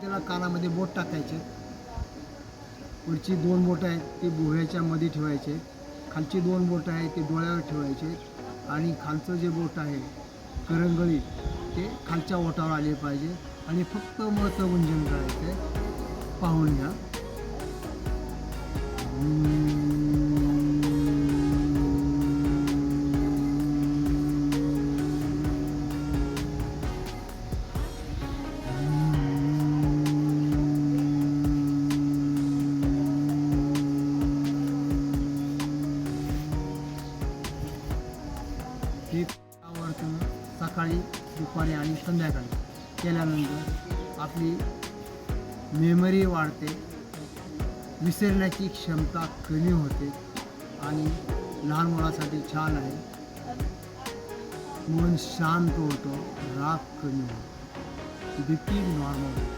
त्याला कानामध्ये बोट टाकायचे. पुढची दोन बोट आहेत ती भुवयाच्या मध्ये ठेवायचे. खालची दोन बोटं आहेत ते डोळ्यावर ठेवायचे. आणि खालचं जे बोट आहे करंगळी ते खालच्या ओटावर आले पाहिजे. आणि फक्त मळतं गुंजन करायचं हे आवर्तन सकाळी दुपारी आणि संध्याकाळी केल्यानंतर आपली मेमरी वाढते विसरण्याची क्षमता कमी होते आणि लहान मुलासाठी छान आहे. मन शांत होतं राग कमी होतो. भीती नॉर्मल होतो